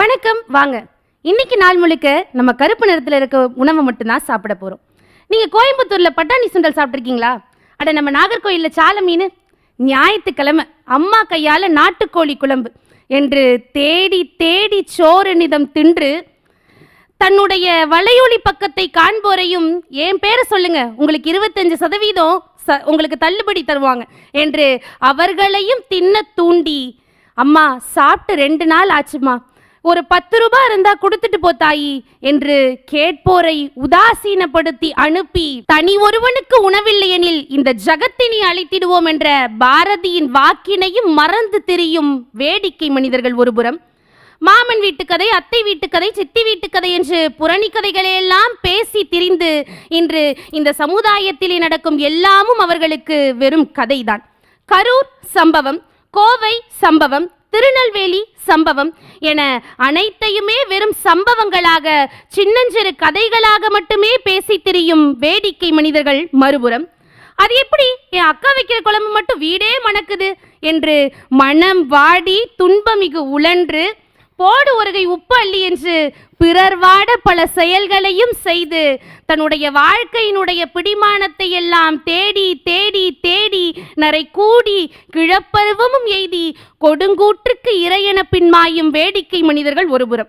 வணக்கம் வாங்க. இன்னைக்கு நாள் முழுக்க நம்ம கருப்பு நிறத்தில் இருக்க உணவை மட்டும்தான் சாப்பிட போகிறோம் நீங்கள் கோயம்புத்தூரில் பட்டாணி சுண்டல் சாப்பிட்ருக்கீங்களா அட நம்ம நாகர்கோயிலில் சால மீன். ஞாயிற்றுக்கிழமை அம்மா கையால் நாட்டுக்கோழி குழம்பு என்று தேடி தேடி சோறு தின்று தன்னுடைய வலையொலி பக்கத்தை காண்போரையும் என் பேரை சொல்லுங்க உங்களுக்கு இருபத்தஞ்சு சதவீதம் ச- உங்களுக்கு தள்ளுபடி தருவாங்க என்று அவர்களையும் தின்ன தூண்டி அம்மா சாப்பிட்டு ரெண்டு நாள் ஆச்சுமா ஒரு பத்து ரூபாய் இருந்தா கொடுத்துட்டு போ தாயி என்று கேட்போரை உதாசீனப்படுத்தி அனுப்பி தனி ஒருவனுக்கு உணவில்லையெனில் இந்த ஜகத்தினை அழைத்திடுவோம் என்ற பாரதியின் வாக்கினையும் மறந்து திரியும் வேடிக்கை மனிதர்கள் ஒருபுறம். மாமன் வீட்டுக்கதை கதை அத்தை வீட்டுக்கதை சித்தி வீட்டுக்கதை என்று புரணி கதைகளையெல்லாம் பேசி திரிந்து இன்று இந்த சமுதாயத்திலே நடக்கும் எல்லாமும் அவர்களுக்கு வெறும் கதைதான். கரூர் சம்பவம் கோவை சம்பவம் திருநெல்வேலி சம்பவம் என அனைத்தையுமே வெறும் சம்பவங்களாக சின்னஞ்சிறு கதைகளாக மட்டுமே பேசி திரியும் வேடிக்கை மனிதர்கள் மறுபுறம். அது எப்படி? என் அக்கா வைக்கிற குழம்பு மட்டும் வீடே மணக்குது என்று மனம் வாடி துன்பமிகு உழன்று போடு ஒருகை உப்பு அள்ளி என்று பிறர் வாட பல செயல்களையும் செய்து தன்னுடைய வாழ்க்கையினுடைய பிடிமானத்தை எல்லாம் தேடி தேடி தேடி கூடி கிழப்பருவமும் எய்தி கொடுங்கூற்றுக்கு இறையென பின்மாயும் வேடிக்கை மனிதர்கள் ஒருபுறம்.